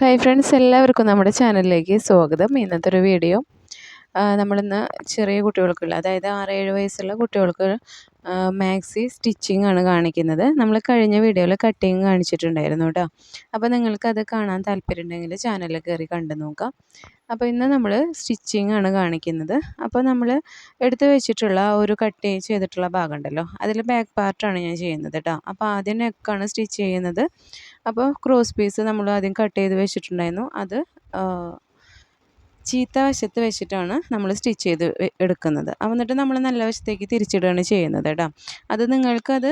Hi friends എല്ലാവർക്കും നമ്മുടെ ചാനലിലേക്ക് സ്വാഗതം. ഇന്നത്തെ ഒരു വീഡിയോ നമ്മളിന്ന് ചെറിയ കുട്ടികൾക്കുള്ള അതായത് ആറ് ഏഴ് വയസ്സുള്ള കുട്ടികൾക്ക് മാക്സി സ്റ്റിച്ചിങ് ആണ് കാണിക്കുന്നത്. നമ്മൾ കഴിഞ്ഞ വീഡിയോയിൽ കട്ടിങ് കാണിച്ചിട്ടുണ്ടായിരുന്നു കേട്ടോ. അപ്പോൾ നിങ്ങൾക്കത് കാണാൻ താല്പര്യം ഉണ്ടെങ്കിൽ ചാനലിൽ കയറി കണ്ടു നോക്കാം. അപ്പോൾ ഇന്ന് നമ്മൾ സ്റ്റിച്ചിങ് ആണ് കാണിക്കുന്നത്. അപ്പോൾ നമ്മൾ എടുത്തു വെച്ചിട്ടുള്ള ഒരു കട്ട് ചെയ്തിട്ടുള്ള ഭാഗം ഉണ്ടല്ലോ. അതിൽ ബാക്ക് പാർട്ടാണ് ഞാൻ ചെയ്യുന്നത് കേട്ടോ. അപ്പോൾ ആദ്യം നെക്കാണ് സ്റ്റിച്ച് ചെയ്യുന്നത്. അപ്പോൾ ക്രോസ് പീസ് നമ്മൾ ആദ്യം കട്ട് ചെയ്ത് വെച്ചിട്ടുണ്ടായിരുന്നു. അത് ചീത്ത വശത്ത് വെച്ചിട്ടാണ് നമ്മൾ സ്റ്റിച്ച് ചെയ്ത് എടുക്കുന്നത്. എന്നിട്ട് നമ്മൾ നല്ല വശത്തേക്ക് തിരിച്ചിടുകയാണ് ചെയ്യുന്നത് കേട്ടോ. അത് നിങ്ങൾക്കത്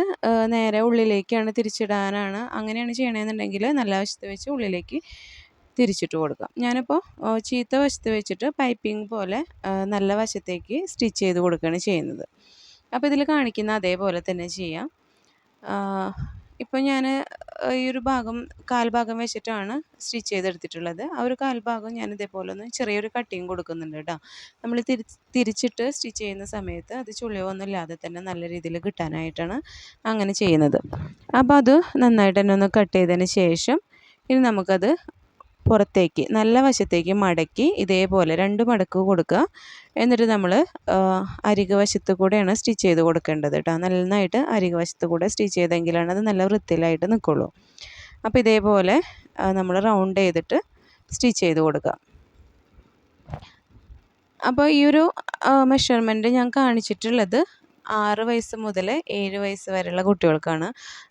നേരെ ഉള്ളിലേക്കാണ് തിരിച്ചിടാനാണ് അങ്ങനെയാണ് ചെയ്യണമെന്നുണ്ടെങ്കിൽ നല്ല വശത്ത് വെച്ച് ഉള്ളിലേക്ക് തിരിച്ചിട്ട് കൊടുക്കാം. ഞാനിപ്പോൾ ചീത്ത വശത്ത് വെച്ചിട്ട് പൈപ്പിംഗ് പോലെ നല്ല വശത്തേക്ക് സ്റ്റിച്ച് ചെയ്ത് കൊടുക്കുകയാണ് ചെയ്യുന്നത്. അപ്പോൾ ഇതിൽ കാണിക്കുന്ന അതേപോലെ തന്നെ ചെയ്യാം. ഇപ്പോൾ ഞാൻ ഈ ഒരു ഭാഗം കാൽഭാഗം വെച്ചിട്ടാണ് സ്റ്റിച്ച് ചെയ്തെടുത്തിട്ടുള്ളത്. ആ ഒരു കാൽഭാഗം ഞാൻ ഇതേപോലെ ഒന്ന് ചെറിയൊരു കട്ടിങ് കൊടുക്കുന്നുണ്ട് കേട്ടോ നമ്മൾ തിരി തിരിച്ചിട്ട് സ്റ്റിച്ച് ചെയ്യുന്ന സമയത്ത് അത് ചുളിവൊന്നുമില്ലാതെ തന്നെ നല്ല രീതിയിൽ കിട്ടാനായിട്ടാണ് അങ്ങനെ ചെയ്യുന്നത്. അപ്പോൾ അത് നന്നായിട്ട് തന്നെ ഒന്ന് കട്ട് ചെയ്തതിന് ശേഷം ഇനി നമുക്കത് പുറത്തേക്ക് നല്ല വശത്തേക്ക് മടക്കി ഇതേപോലെ രണ്ട് മടക്ക് കൊടുക്കുക. എന്നിട്ട് നമ്മൾ അരിക വശത്ത് കൂടെയാണ് സ്റ്റിച്ച് ചെയ്ത് കൊടുക്കേണ്ടത് കേട്ടോ. നന്നായിട്ട് അരിക വശത്ത് കൂടെ സ്റ്റിച്ച് ചെയ്തെങ്കിലാണ് അത് നല്ല വൃത്തിയിലായിട്ട് നിൽക്കുള്ളൂ. അപ്പോൾ ഇതേപോലെ നമ്മൾ റൗണ്ട് ചെയ്തിട്ട് സ്റ്റിച്ച് ചെയ്ത് കൊടുക്കുക. അപ്പോൾ ഈ ഒരു മെഷർമെന്റ് ഞാൻ കാണിച്ചിട്ടുള്ളത് ആറ് വയസ്സ് മുതൽ ഏഴ് വയസ്സ് വരെയുള്ള കുട്ടികൾക്കാണ്.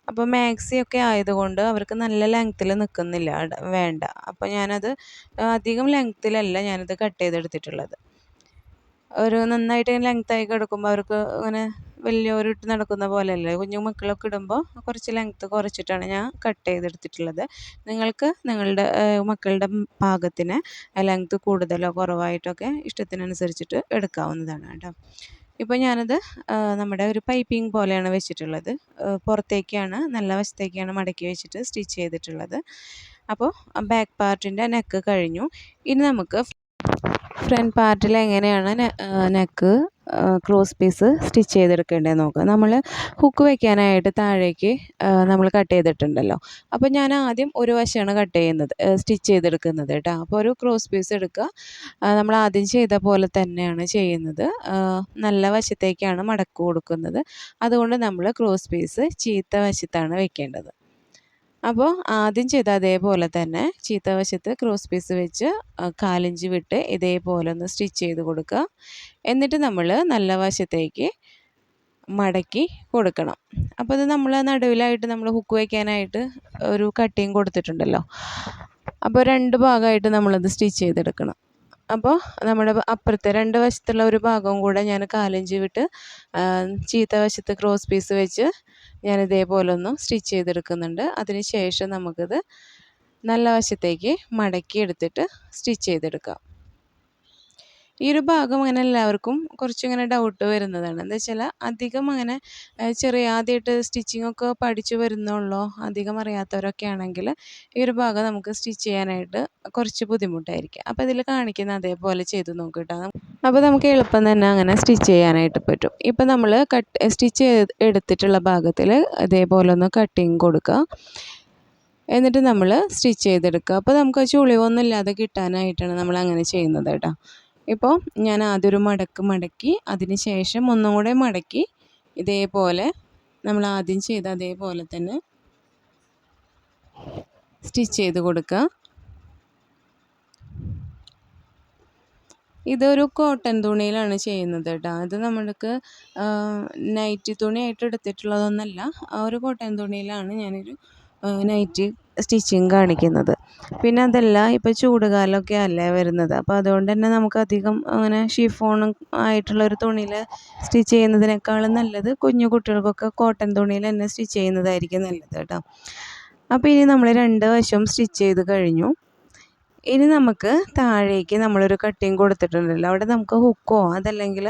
അപ്പോൾ മാക്സി ഒക്കെ ആയതുകൊണ്ട് അവർക്ക് നല്ല ലെങ്ത്തിൽ നിൽക്കുന്നില്ല വേണ്ട. അപ്പോൾ ഞാനത് അധികം ലെങ്ത്തിലല്ല ഞാനത് കട്ട് ചെയ്തെടുത്തിട്ടുള്ളത്. ഒരു നന്നായിട്ട് ലെങ്ത്തായി കിടക്കുമ്പോൾ അവർക്ക് അങ്ങനെ വലിയവരിട്ട് നടക്കുന്ന പോലെയല്ല. കുഞ്ഞു മക്കളൊക്കെ ഇടുമ്പോൾ കുറച്ച് ലെങ്ത്ത് കുറച്ചിട്ടാണ് ഞാൻ കട്ട് ചെയ്തെടുത്തിട്ടുള്ളത്. നിങ്ങൾക്ക് നിങ്ങളുടെ മക്കളുടെ പാകത്തിന് ലെങ്ത്ത് കൂടുതലോ കുറവായിട്ടൊക്കെ ഇഷ്ടത്തിനനുസരിച്ചിട്ട് എടുക്കാവുന്നതാണ് കേട്ടോ. ഇപ്പോൾ ഞാനത് നമ്മുടെ ഒരു പൈപ്പിംഗ് പോലെയാണ് വെച്ചിട്ടുള്ളത്. പുറത്തേക്കാണ് നല്ല വശത്തേക്കാണ് മടക്കി വെച്ചിട്ട് സ്റ്റിച്ച് ചെയ്തിട്ടുള്ളത്. അപ്പോൾ ബാക്ക് പാർട്ടിന്റെ നെക്ക് കഴിഞ്ഞു. ഇനി നമുക്ക് ഫ്രണ്ട് പാർട്ടിൽ എങ്ങനെയാണ് നെക്ക് ക്രോസ് പീസ് സ്റ്റിച്ച് ചെയ്തെടുക്കേണ്ടത് നോക്കുക നമ്മൾ ഹുക്ക് വയ്ക്കാനായിട്ട് താഴേക്ക് നമ്മൾ കട്ട് ചെയ്തിട്ടുണ്ടല്ലോ. അപ്പോൾ ഞാൻ ആദ്യം ഒരു വശമാണ് കട്ട് ചെയ്യുന്നത് സ്റ്റിച്ച് ചെയ്തെടുക്കുന്നത് കേട്ടോ. അപ്പോൾ ഒരു ക്രോസ് പീസ് എടുക്കുക. നമ്മൾ ആദ്യം ചെയ്ത പോലെ തന്നെയാണ് ചെയ്യുന്നത്. നല്ല വശത്തേക്കാണ് മടക്ക് കൊടുക്കുന്നത്. അതുകൊണ്ട് നമ്മൾ ക്രോസ് പീസ് ചീത്ത വശത്താണ് വെക്കേണ്ടത്. അപ്പോൾ ആദ്യം ചെയ്ത അതേപോലെ തന്നെ ചീത്ത വശത്ത് ക്രോസ് പീസ് വെച്ച് കാലിഞ്ച് വിട്ട് ഇതേപോലെ ഒന്ന് സ്റ്റിച്ച് ചെയ്ത് കൊടുക്കുക. എന്നിട്ട് നമ്മൾ നല്ല വശത്തേക്ക് മടക്കി കൊടുക്കണം. അപ്പോൾ അത് നമ്മൾ നടുവിലായിട്ട് നമ്മൾ ഹുക്ക് വയ്ക്കാനായിട്ട് ഒരു കട്ടിങ് കൊടുത്തിട്ടുണ്ടല്ലോ. അപ്പോൾ രണ്ട് ഭാഗമായിട്ട് നമ്മളത് സ്റ്റിച്ച് ചെയ്തെടുക്കണം. അപ്പോൾ നമ്മുടെ അപ്പുറത്തെ രണ്ട് വശത്തുള്ള ഒരു ഭാഗവും കൂടെ ഞാൻ കാലഞ്ചി വിട്ട് ചീത്ത വശത്ത് ക്രോസ് പീസ് വെച്ച് ഞാൻ ഇതേപോലെ ഒന്ന് സ്റ്റിച്ച് ചെയ്തെടുക്കുന്നുണ്ട്. അതിന് ശേഷം നമുക്കിത് നല്ല വശത്തേക്ക് മടക്കി എടുത്തിട്ട് സ്റ്റിച്ച് ചെയ്തെടുക്കാം. ഈ ഒരു ഭാഗം അങ്ങനെ എല്ലാവർക്കും കുറച്ചിങ്ങനെ ഡൗട്ട് വരുന്നതാണ്. എന്താ വെച്ചാൽ അധികം അങ്ങനെ ചെറിയ ആദ്യമായിട്ട് സ്റ്റിച്ചിങ് ഒക്കെ പഠിച്ചു വരുന്നുള്ളൂ അധികം അറിയാത്തവരൊക്കെ ആണെങ്കിൽ ഈ ഒരു ഭാഗം നമുക്ക് സ്റ്റിച്ച് ചെയ്യാനായിട്ട് കുറച്ച് ബുദ്ധിമുട്ടായിരിക്കും. അപ്പോൾ ഇതിൽ കാണിക്കുന്ന അതേപോലെ ചെയ്ത് നോക്കിട്ടോ അപ്പോൾ നമുക്ക് എളുപ്പം തന്നെ അങ്ങനെ സ്റ്റിച്ച് ചെയ്യാനായിട്ട് പറ്റും. ഇപ്പോൾ നമ്മൾ കട്ട് സ്റ്റിച്ച് എടുത്തിട്ടുള്ള ഭാഗത്തിൽ അതേപോലെ ഒന്ന് കട്ടിങ് കൊടുക്കുക എന്നിട്ട് നമ്മൾ സ്റ്റിച്ച് ചെയ്തെടുക്കുക അപ്പോൾ നമുക്ക് ചുളിവൊന്നും ഇല്ലാതെ കിട്ടാനായിട്ടാണ് നമ്മൾ അങ്ങനെ ചെയ്യുന്നത് കേട്ടോ ഇപ്പോൾ ഞാൻ ആദ്യം ഒരു മടക്ക് മടക്കി അതിന് ശേഷം ഒന്നും കൂടെ മടക്കി ഇതേപോലെ നമ്മൾ ആദ്യം ചെയ്ത അതേപോലെ തന്നെ സ്റ്റിച്ച് ചെയ്ത് കൊടുക്കുക. ഇതൊരു കോട്ടൺ തുണിയിലാണ് ചെയ്യുന്നത് കേട്ടോ. ഇത് നമ്മൾക്ക് നൈറ്റി തുണിയായിട്ട് എടുത്തിട്ടുള്ളതൊന്നല്ല ആ ഒരു കോട്ടൺ തുണിയിലാണ് ഞാനൊരു നൈറ്റി സ്റ്റിച്ചിങ് കാണിക്കുന്നത്. പിന്നെ അതല്ല ഇപ്പോൾ ചൂടുകാലമൊക്കെ അല്ലേ വരുന്നത്. അപ്പോൾ അതുകൊണ്ട് തന്നെ നമുക്ക് അധികം അങ്ങനെ ഷിഫോൺ ആയിട്ടുള്ള ഒരു തുണിയിൽ സ്റ്റിച്ച് ചെയ്യുന്നതിനേക്കാളും നല്ലത് കുഞ്ഞു കുട്ടികൾക്കൊക്കെ കോട്ടൺ തുണിയിൽ തന്നെ സ്റ്റിച്ച് ചെയ്യുന്നതായിരിക്കും നല്ലത് കേട്ടോ. അപ്പോൾ ഇനി നമ്മൾ രണ്ട് വശവും സ്റ്റിച്ച് ചെയ്ത് കഴിഞ്ഞു. ഇനി നമുക്ക് താഴേക്ക് നമ്മളൊരു കട്ടിങ് കൊടുത്തിട്ടുണ്ടല്ലോ. അവിടെ നമുക്ക് ഹുക്കോ അതല്ലെങ്കിൽ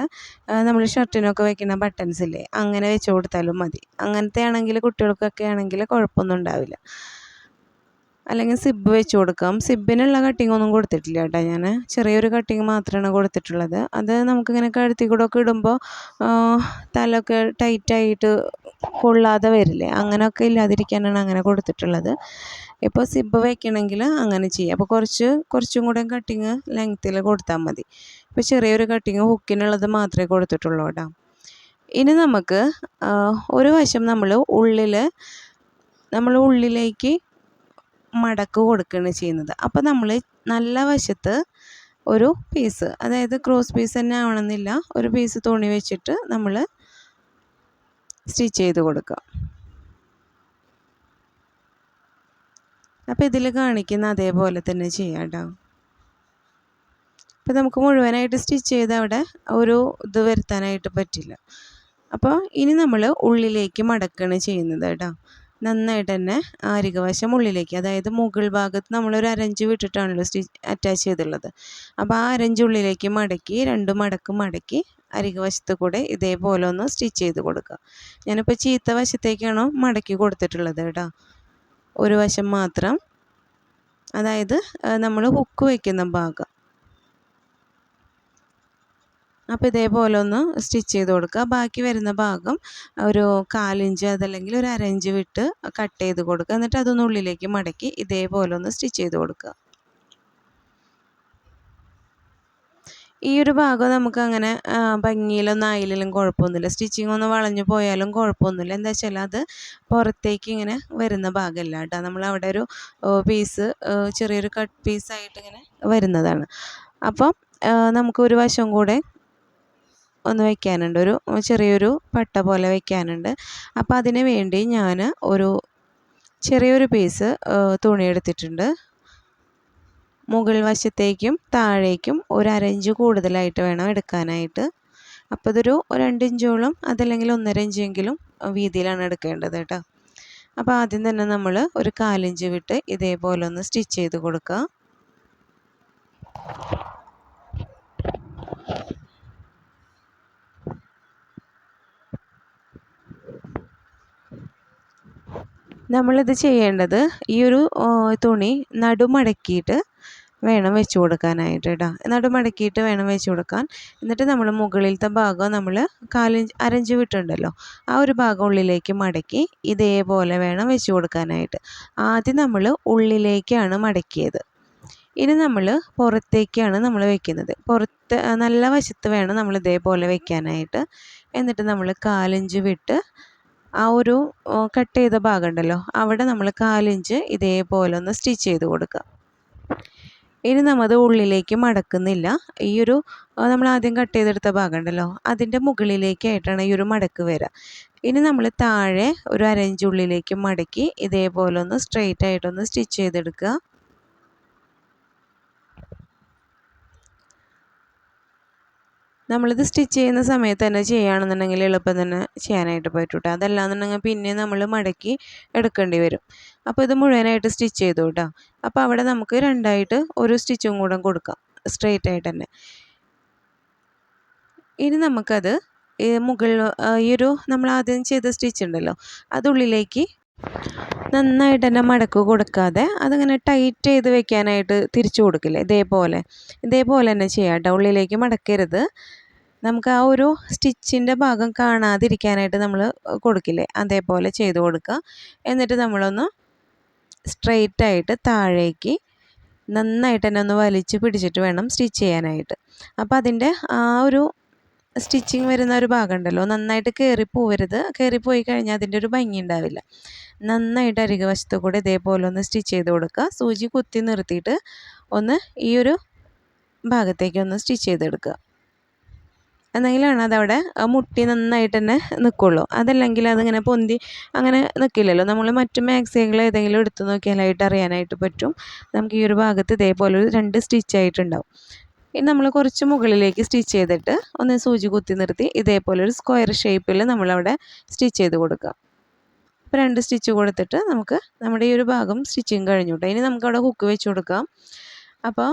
നമ്മൾ ഷർട്ടിനൊക്കെ വെക്കുന്ന ബട്ടൺസ് ഇല്ലേ അങ്ങനെ വെച്ച് കൊടുത്താലും മതി. അങ്ങനത്തെ ആണെങ്കിൽ കുട്ടികൾക്കൊക്കെ ആണെങ്കിൽ കുഴപ്പമൊന്നും ഉണ്ടാവില്ല. അല്ലെങ്കിൽ സിബ് വെച്ച് കൊടുക്കാം. സിബിനുള്ള കട്ടിംഗ് ഒന്നും കൊടുത്തിട്ടില്ല കേട്ടോ ഞാൻ ചെറിയൊരു കട്ടിങ് മാത്രമാണ് കൊടുത്തിട്ടുള്ളത്. അത് നമുക്കിങ്ങനെ കഴുത്തി കൂടെ ഒക്കെ ഇടുമ്പോൾ തലൊക്കെ ടൈറ്റായിട്ട് കൊള്ളാതെ വരില്ലേ? അങ്ങനെയൊക്കെ ഇല്ലാതിരിക്കാനാണ് അങ്ങനെ കൊടുത്തിട്ടുള്ളത്. ഇപ്പോൾ സിബ് വയ്ക്കണമെങ്കിൽ അങ്ങനെ ചെയ്യാം. അപ്പോൾ കുറച്ച് കുറച്ചും കൂടെ കട്ടിങ് ലെങ്ത്തിൽ കൊടുത്താൽ മതി. ഇപ്പോൾ ചെറിയൊരു കട്ടിങ് ഹുക്കിനുള്ളത് മാത്രമേ കൊടുത്തിട്ടുള്ളൂ കേട്ടോ. ഇനി നമുക്ക് ഒരു വശം നമ്മൾ ഉള്ളിൽ നമ്മൾ ഉള്ളിലേക്ക് മടക്ക് കൊടുക്കുകയാണ് ചെയ്യുന്നത്. അപ്പോൾ നമ്മൾ നല്ല വശത്ത് ഒരു പീസ് അതായത് ക്രോസ് പീസ് തന്നെ ആവണമെന്നില്ല. ഒരു പീസ് തുണി വെച്ചിട്ട് നമ്മൾ സ്റ്റിച്ച് ചെയ്ത് കൊടുക്കുക. അപ്പോൾ ഇതിൽ കാണിക്കുന്ന അതേപോലെ തന്നെ ചെയ്യാം കേട്ടോ. അപ്പോൾ നമുക്ക് മുഴുവനായിട്ട് സ്റ്റിച്ച് ചെയ്ത് അവിടെ ഒരു ഇത് വരുത്താനായിട്ട് പറ്റില്ല. അപ്പോൾ ഇനി നമ്മൾ ഉള്ളിലേക്ക് മടക്കുകയാണ് ചെയ്യുന്നത് കേട്ടോ. നന്നായിട്ട് തന്നെ ആരിക വശം ഉള്ളിലേക്ക് അതായത് മുകൾ ഭാഗത്ത് നമ്മളൊരു അരഞ്ച് വിട്ടിട്ടാണല്ലോ സ്റ്റിച്ച് അറ്റാച്ച് ചെയ്തിട്ടുള്ളത്. അപ്പോൾ ആ അരഞ്ച് ഉള്ളിലേക്ക് മടക്കി രണ്ട് മടക്ക് മടക്കി അരിക വശത്ത് കൂടെ ഇതേപോലെ ഒന്ന് സ്റ്റിച്ച് ചെയ്ത് കൊടുക്കുക. ഞാനിപ്പോൾ ചീത്ത വശത്തേക്കാണ് മടക്കി കൊടുത്തിട്ടുള്ളത് കേട്ടോ. ഒരു വശം മാത്രം അതായത് നമ്മൾ ഹുക്ക് വയ്ക്കുന്ന ഭാഗം. അപ്പോൾ ഇതേപോലെ ഒന്ന് സ്റ്റിച്ച് ചെയ്ത് കൊടുക്കുക. ബാക്കി വരുന്ന ഭാഗം ഒരു കാലിഞ്ച് അതല്ലെങ്കിൽ ഒരു അരഞ്ച് വിട്ട് കട്ട് ചെയ്ത് കൊടുക്കുക. എന്നിട്ട് അതൊന്ന് ഉള്ളിലേക്ക് മടക്കി ഇതേപോലെ ഒന്ന് സ്റ്റിച്ച് ചെയ്ത് കൊടുക്കുക. ഈ ഒരു ഭാഗം നമുക്ക് അങ്ങനെ ഭംഗിയിലൊന്നും ആയില്ലെങ്കിലും കുഴപ്പമൊന്നുമില്ല. സ്റ്റിച്ചിങ് ഒന്ന് വളഞ്ഞു പോയാലും കുഴപ്പമൊന്നുമില്ല. എന്താ വെച്ചാൽ അത് പുറത്തേക്ക് ഇങ്ങനെ വരുന്ന ഭാഗമല്ല കേട്ടോ. നമ്മൾ അവിടെ ഒരു പീസ് ചെറിയൊരു കട്ട് പീസായിട്ട് ഇങ്ങനെ വരുന്നതാണ്. അപ്പം നമുക്ക് ഒരു വശം കൂടെ ഒന്ന് വയ്ക്കാനുണ്ട് ഒരു ചെറിയൊരു പട്ട പോലെ വയ്ക്കാനുണ്ട് അപ്പോൾ അതിന് വേണ്ടി ഞാൻ ഒരു ചെറിയൊരു പീസ് തുണി എടുത്തിട്ടുണ്ട്. മുകൾ വശത്തേക്കും താഴേക്കും ഒരു അരഞ്ച് കൂടുതലായിട്ട് വേണം എടുക്കാനായിട്ട്. അപ്പോൾ ഇതൊരു രണ്ടിഞ്ചോളം അതല്ലെങ്കിൽ ഒന്നര ഇഞ്ചെങ്കിലും വീതിയിലാണ് എടുക്കേണ്ടത് കേട്ടോ. അപ്പോൾ ആദ്യം തന്നെ നമ്മൾ ഒരു കാലിഞ്ച് വിട്ട് ഇതേപോലെ ഒന്ന് സ്റ്റിച്ച് ചെയ്ത് കൊടുക്കുക. നമ്മളിത് ചെയ്യേണ്ടത് ഈ ഒരു തുണി നടുമടക്കിയിട്ട് വേണം വെച്ച് കൊടുക്കാനായിട്ട് കേട്ടോ നടുമടക്കിയിട്ട് വേണം വെച്ച് കൊടുക്കാൻ. എന്നിട്ട് നമ്മൾ മുകളിലത്തെ ഭാഗം നമ്മൾ കാലിഞ്ച് അരഞ്ച് വിട്ടുണ്ടല്ലോ ആ ഒരു ഭാഗം ഉള്ളിലേക്ക് മടക്കി ഇതേപോലെ വേണം വെച്ച് കൊടുക്കാനായിട്ട്. ആദ്യം നമ്മൾ ഉള്ളിലേക്കാണ് മടക്കിയത്. ഇനി നമ്മൾ പുറത്തേക്കാണ് നമ്മൾ വെക്കുന്നത്. പുറത്ത് നല്ല വശത്ത് വേണം നമ്മൾ ഇതേപോലെ വെക്കാനായിട്ട്. എന്നിട്ട് നമ്മൾ കാലിഞ്ച് വിട്ട് ആ ഒരു കട്ട് ചെയ്ത ഭാഗം ഉണ്ടല്ലോ അവിടെ നമ്മൾ കാലിഞ്ച് ഇതേപോലെ ഒന്ന് സ്റ്റിച്ച് ചെയ്ത് കൊടുക്കുക. ഇനി നമ്മത് ഉള്ളിലേക്ക് മടക്കുന്നില്ല. ഈ ഒരു നമ്മൾ ആദ്യം കട്ട് ചെയ്തെടുത്ത ഭാഗം ഉണ്ടല്ലോ അതിന്റെ മുകളിലേക്കായിട്ടാണ് ഈ ഒരു മടക്ക് വരിക. ഇനി നമ്മൾ താഴെ ഒരു അരഞ്ച് ഉള്ളിലേക്ക് മടക്കി ഇതേപോലെ ഒന്ന് സ്ട്രെയിറ്റ് ആയിട്ടൊന്ന് സ്റ്റിച്ച് ചെയ്തെടുക്കുക. നമ്മളിത് സ്റ്റിച്ച് ചെയ്യുന്ന സമയത്ത് തന്നെ ചെയ്യുകയാണെന്നുണ്ടെങ്കിൽ എളുപ്പം തന്നെ ചെയ്യാനായിട്ട് പറ്റും കേട്ടോ അതല്ലാന്നുണ്ടെങ്കിൽ പിന്നെ നമ്മൾ മടക്കി എടുക്കേണ്ടി വരും. അപ്പോൾ ഇത് മുഴുവനായിട്ട് സ്റ്റിച്ച് ചെയ്തു കേട്ടോ. അപ്പോൾ അവിടെ നമുക്ക് രണ്ടായിട്ട് ഒരു സ്റ്റിച്ചും കൂടെ കൊടുക്കാം. സ്ട്രെയിറ്റ് ആയിട്ട് തന്നെ. ഇനി നമുക്കത് മുകളിൽ ഈ ഒരു നമ്മൾ ആദ്യം ചെയ്ത സ്റ്റിച്ച് ഉണ്ടല്ലോ അതുള്ളിലേക്ക് നന്നായിട്ട് തന്നെ മടക്ക് കൊടുക്കാതെ അതിങ്ങനെ ടൈറ്റ് ചെയ്ത് വെക്കാനായിട്ട് തിരിച്ചു കൊടുക്കില്ല? ഇതേപോലെ. ഇതേപോലെ തന്നെ ചെയ്യാം കേട്ടോ. ഉള്ളിലേക്ക് മടക്കരുത്. നമുക്ക് ആ ഒരു സ്റ്റിച്ചിന്റെ ഭാഗം കാണാതിരിക്കാനായിട്ട് നമ്മൾ കൊടുക്കില്ലേ? അതേപോലെ ചെയ്ത് കൊടുക്കുക. എന്നിട്ട് നമ്മളൊന്ന് സ്ട്രെയിറ്റായിട്ട് താഴേക്ക് നന്നായിട്ട് തന്നെ ഒന്ന് വലിച്ച് പിടിച്ചിട്ട് വേണം സ്റ്റിച്ച് ചെയ്യാനായിട്ട്. അപ്പോൾ അതിന്റെ ആ ഒരു സ്റ്റിച്ചിങ് വരുന്ന ഒരു ഭാഗമുണ്ടല്ലോ നന്നായിട്ട് കയറി പോവരുത്. കയറി പോയി കഴിഞ്ഞാൽ അതിന്റെ ഒരു ഭംഗി ഉണ്ടാവില്ല. നന്നായിട്ട് അരിക വശത്ത് കൂടെ ഇതേപോലെ ഒന്ന് സ്റ്റിച്ച് ചെയ്ത് കൊടുക്കുക. സൂചി കുത്തി നിർത്തിയിട്ട് ഒന്ന് ഈ ഒരു ഭാഗത്തേക്ക് ഒന്ന് സ്റ്റിച്ച് ചെയ്തെടുക്കുക എന്നെങ്കിലാണ് അതവിടെ മുട്ടി നന്നായിട്ട് തന്നെ നിൽക്കുള്ളൂ. അതല്ലെങ്കിൽ അതിങ്ങനെ പൊന്തി അങ്ങനെ നിൽക്കില്ലല്ലോ. നമ്മൾ മറ്റു മാക്സികൾ ഏതെങ്കിലും എടുത്ത് നോക്കിയാലായിട്ട് അറിയാനായിട്ട് പറ്റും. നമുക്ക് ഈ ഒരു ഭാഗത്ത് ഇതേപോലെ ഒരു രണ്ട് സ്റ്റിച്ച് ആയിട്ടുണ്ടാവും. ഇനി നമ്മൾ കുറച്ച് മുകളിലേക്ക് സ്റ്റിച്ച് ചെയ്തിട്ട് ഒന്ന് സൂചി കുത്തി നിർത്തി ഇതേപോലെ ഒരു സ്ക്വയർ ഷേപ്പിൽ നമ്മളവിടെ സ്റ്റിച്ച് ചെയ്ത് കൊടുക്കുക. അപ്പോൾ രണ്ട് സ്റ്റിച്ച് കൊടുത്തിട്ട് നമുക്ക് നമ്മുടെ ഈ ഒരു ഭാഗം സ്റ്റിച്ചിങ് കഴിഞ്ഞു കേട്ടോ ഇനി നമുക്കവിടെ ഹുക്ക് വെച്ച് കൊടുക്കാം. അപ്പോൾ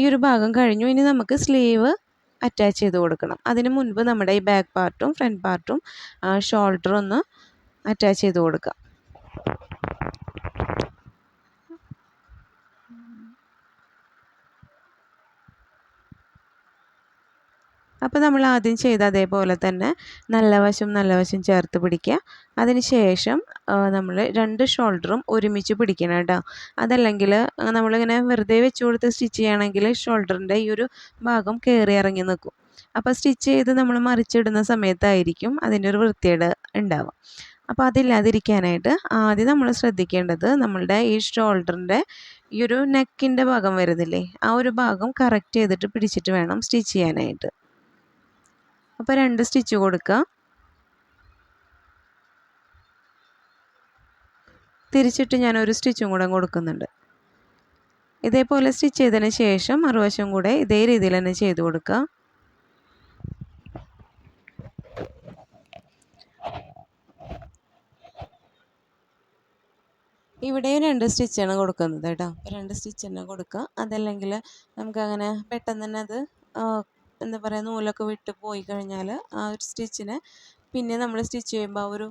ഈ ഒരു ഭാഗം കഴിഞ്ഞു. ഇനി നമുക്ക് സ്ലീവ് അറ്റാച്ച് ചെയ്ത് കൊടുക്കണം. അതിന് മുൻപ് നമ്മുടെ ഈ ബാക്ക് പാർട്ടും ഫ്രണ്ട് പാർട്ടും ഷോൾഡറും ഒന്ന് അറ്റാച്ച് ചെയ്ത് കൊടുക്കാം അപ്പോൾ നമ്മൾ ആദ്യം ചെയ്ത അതേപോലെ തന്നെ നല്ല വശം നല്ല വശം ചേർത്ത് പിടിക്കുക. അതിന് ശേഷം നമ്മൾ രണ്ട് ഷോൾഡറും ഒരുമിച്ച് പിടിക്കണം കേട്ടോ. അതല്ലെങ്കിൽ നമ്മളിങ്ങനെ വെറുതെ വെച്ച് കൊടുത്ത് സ്റ്റിച്ച് ചെയ്യുകയാണെങ്കിൽ ഷോൾഡറിന്റെ ഈ ഒരു ഭാഗം കയറി ഇറങ്ങി നിൽക്കും. അപ്പോൾ സ്റ്റിച്ച് ചെയ്ത് നമ്മൾ മറിച്ചിടുന്ന സമയത്തായിരിക്കും അതിന്റെ ഒരു വൃത്തിയേട് ഉണ്ടാവുക. അപ്പോൾ അതില്ലാതിരിക്കാനായിട്ട് ആദ്യം നമ്മൾ ശ്രദ്ധിക്കേണ്ടത് നമ്മളുടെ ഈ ഷോൾഡറിന്റെ ഈ ഒരു നെക്കിന്റെ ഭാഗം വരുന്നില്ലേ ആ ഒരു ഭാഗം കറക്റ്റ് ചെയ്തിട്ട് പിടിച്ചിട്ട് വേണം സ്റ്റിച്ച് ചെയ്യാനായിട്ട്. അപ്പോൾ രണ്ട് സ്റ്റിച്ച് കൊടുക്കുക തിരിച്ചിട്ട് ഞാൻ ഒരു സ്റ്റിച്ചും കൂടെ കൊടുക്കുന്നുണ്ട്. ഇതേപോലെ സ്റ്റിച്ച് ചെയ്തതിന് ശേഷം മറുവശം കൂടെ ഇതേ രീതിയിൽ തന്നെ ചെയ്ത് കൊടുക്കുക ഇവിടെയും രണ്ട് സ്റ്റിച്ചാണ് കൊടുക്കുന്നത് കേട്ടോ. രണ്ട് സ്റ്റിച്ച് തന്നെ കൊടുക്കുക അതല്ലെങ്കിൽ നമുക്കങ്ങനെ പെട്ടെന്ന് തന്നെ അത് എന്താ പറയുക നൂലൊക്കെ വിട്ട് പോയി കഴിഞ്ഞാൽ ആ ഒരു സ്റ്റിച്ചിനെ പിന്നെ നമ്മൾ സ്റ്റിച്ച് ചെയ്യുമ്പോൾ ആ ഒരു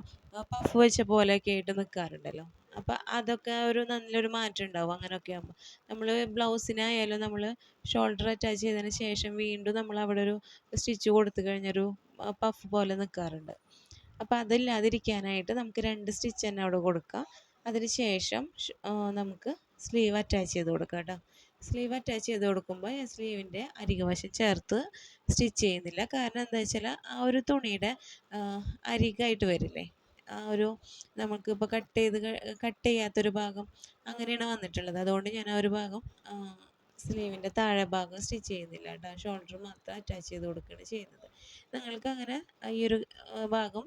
പഫ് വെച്ച പോലെയൊക്കെ ആയിട്ട് നിൽക്കാറുണ്ടല്ലോ അപ്പോൾ അതൊക്കെ ഒരു നല്ലൊരു മാറ്റം ഉണ്ടാവും. അങ്ങനെയൊക്കെ ആകുമ്പോൾ നമ്മൾ ബ്ലൗസിനായാലും നമ്മൾ ഷോൾഡർ അറ്റാച്ച് ചെയ്തതിന് ശേഷം വീണ്ടും നമ്മൾ അവിടെ ഒരു സ്റ്റിച്ച് കൊടുത്തു കഴിഞ്ഞൊരു പഫ് പോലെ നിൽക്കാറുണ്ട് അപ്പോൾ അതില്ലാതിരിക്കാനായിട്ട് നമുക്ക് രണ്ട് സ്റ്റിച്ച് തന്നെ അവിടെ കൊടുക്കാം. അതിന് ശേഷം നമുക്ക് സ്ലീവ് അറ്റാച്ച് ചെയ്ത് കൊടുക്കാം കേട്ടോ. സ്ലീവ് അറ്റാച്ച് ചെയ്ത് കൊടുക്കുമ്പോൾ ഞാൻ സ്ലീവിന്റെ അരികുവശം ചേർത്ത് സ്റ്റിച്ച് ചെയ്യുന്നില്ല. കാരണം എന്താ വെച്ചാൽ ആ ഒരു തുണിയുടെ അരികായിട്ട് വരില്ലേ? ആ ഒരു നമുക്ക് ഇപ്പോൾ കട്ട് ചെയ്ത് കട്ട് ചെയ്യാത്തൊരു ഭാഗം അങ്ങനെയാണ് വന്നിട്ടുള്ളത്. അതുകൊണ്ട് ഞാൻ ആ ഒരു ഭാഗം സ്ലീവിന്റെ താഴെ ഭാഗം സ്റ്റിച്ച് ചെയ്യുന്നില്ല കേട്ടോ. ഷോൾഡർ മാത്രം അറ്റാച്ച് ചെയ്ത് കൊടുക്കുകയാണ് ചെയ്യുന്നത്. നിങ്ങൾക്ക് അങ്ങനെ ഈ ഒരു ഭാഗം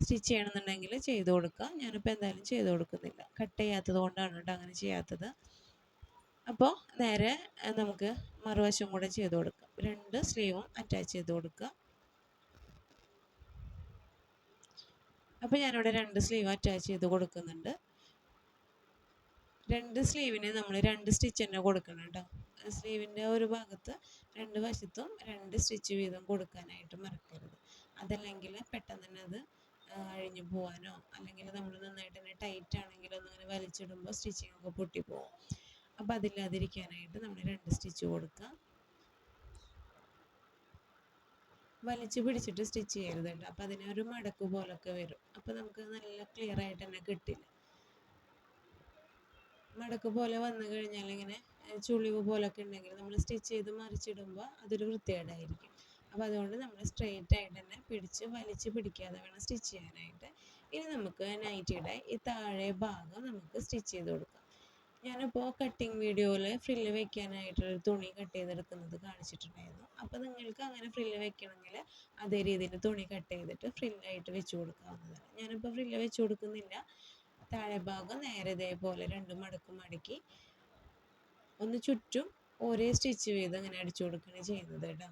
സ്റ്റിച്ച് ചെയ്യണമെന്നുണ്ടെങ്കിൽ ചെയ്ത് കൊടുക്കുക. ഞാനിപ്പോൾ എന്തായാലും ചെയ്ത് കൊടുക്കുന്നില്ല. കട്ട് ചെയ്യാത്തത് കൊണ്ടാണ് കേട്ടോ അങ്ങനെ ചെയ്യാത്തത്. അപ്പോൾ നേരെ നമുക്ക് മറുവശം കൂടെ ചെയ്ത് കൊടുക്കാം. രണ്ട് സ്ലീവും അറ്റാച്ച് ചെയ്ത് കൊടുക്കുക. അപ്പോൾ ഞാനിവിടെ രണ്ട് സ്ലീവ് അറ്റാച്ച് ചെയ്ത് കൊടുക്കുന്നുണ്ട്. രണ്ട് സ്ലീവിന് നമ്മൾ രണ്ട് സ്റ്റിച്ച് തന്നെ കൊടുക്കണം കേട്ടോ. സ്ലീവിന്റെ ഒരു ഭാഗത്ത് രണ്ട് വശത്തും രണ്ട് സ്റ്റിച്ച് വീതം കൊടുക്കാനായിട്ട് മറക്കരുത്. അതല്ലെങ്കിൽ പെട്ടെന്ന് തന്നെ അത് അഴിഞ്ഞു പോകാനോ അല്ലെങ്കിൽ നമ്മൾ നന്നായിട്ട് തന്നെ ടൈറ്റ് ആണെങ്കിൽ ഒന്നിങ്ങനെ വലിച്ചിടുമ്പോൾ സ്റ്റിച്ചിങ് ഒക്കെ പൊട്ടിപ്പോവും. അപ്പോൾ അതില്ലാതിരിക്കാനായിട്ട് നമ്മൾ രണ്ട് സ്റ്റിച്ച് കൊടുക്കുക വലിച്ചു പിടിച്ചിട്ട് സ്റ്റിച്ച് ചെയ്യരുത് കേട്ടോ. അപ്പോൾ അതിനൊരു മടക്ക് പോലൊക്കെ വരും. അപ്പോൾ നമുക്ക് നല്ല ക്ലിയർ ആയിട്ട് തന്നെ കിട്ടില്ല. മടക്ക് പോലെ വന്നു കഴിഞ്ഞാൽ ഇങ്ങനെ ചുളിവ് പോലൊക്കെ ഉണ്ടെങ്കിൽ നമ്മൾ സ്റ്റിച്ച് ചെയ്ത് മറിച്ചിടുമ്പോൾ അതൊരു വൃത്തികേടായിരിക്കും. അപ്പോൾ അതുകൊണ്ട് നമ്മൾ സ്ട്രെയിറ്റ് ആയിട്ട് തന്നെ പിടിച്ച് വലിച്ചു പിടിക്കാതെ വേണം സ്റ്റിച്ച് ചെയ്യാനായിട്ട്. ഇനി നമുക്ക് നൈറ്റിയുടെ ഈ താഴെ ഭാഗം നമുക്ക് സ്റ്റിച്ച് ചെയ്ത് കൊടുക്കാം. ഞാനിപ്പോൾ കട്ടിങ് വീഡിയോയിൽ ഫ്രില്ല് വെക്കാനായിട്ടൊരു തുണി കട്ട് ചെയ്തെടുക്കുന്നത് കാണിച്ചിട്ടുണ്ടായിരുന്നു. അപ്പോൾ നിങ്ങൾക്ക് അങ്ങനെ ഫ്രില്ല് വെക്കണമെങ്കിൽ അതേ രീതിയിൽ തുണി കട്ട് ചെയ്തിട്ട് ഫ്രില്ലായിട്ട് വെച്ച് കൊടുക്കാവുന്നതാണ്. ഞാനിപ്പോൾ ഫ്രില്ല് വെച്ച് കൊടുക്കുന്നില്ല. താഴെ ഭാഗം നേരെ ഇതേപോലെ രണ്ട് മടക്കും മടക്കി ഒന്ന് ചുറ്റും ഒരേ സ്റ്റിച്ച് ചെയ്ത് അങ്ങനെ അടിച്ചു കൊടുക്കുകയാണ് ചെയ്യുന്നത് കേട്ടോ.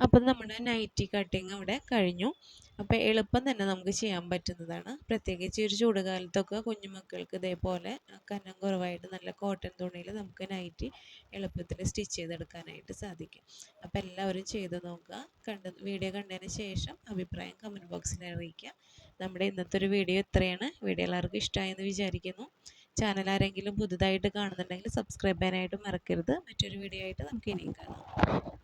അപ്പം നമ്മുടെ നൈറ്റി കട്ടിങ് ഇവിടെ കഴിഞ്ഞു. അപ്പോൾ എളുപ്പം തന്നെ നമുക്ക് ചെയ്യാൻ പറ്റുന്നതാണ്. പ്രത്യേകിച്ച് ഒരു ചൂടുകാലത്തൊക്കെ കുഞ്ഞുമക്കൾക്ക് ഇതേപോലെ കനം കുറവായിട്ട് നല്ല കോട്ടൺ തുണിയിൽ നമുക്ക് നൈറ്റി എളുപ്പത്തിൽ സ്റ്റിച്ച് ചെയ്തെടുക്കാനായിട്ട് സാധിക്കും. അപ്പോൾ എല്ലാവരും ചെയ്ത് നോക്കുക. കണ്ട് വീഡിയോ കണ്ടതിന് ശേഷം അഭിപ്രായം കമന്റ് ബോക്സിൽ അറിയിക്കുക. നമ്മുടെ ഇന്നത്തെ ഒരു വീഡിയോ ഇത്രയാണ്. വീഡിയോ എല്ലാവർക്കും ഇഷ്ടമായെന്ന് വിചാരിക്കുന്നു. ചാനൽ ആരെങ്കിലും പുതുതായിട്ട് കാണുന്നുണ്ടെങ്കിൽ സബ്സ്ക്രൈബ് ചെയ്യാനായിട്ട് മറക്കരുത്. മറ്റൊരു വീഡിയോ ആയിട്ട് നമുക്ക് ഇനിയും കാണാം.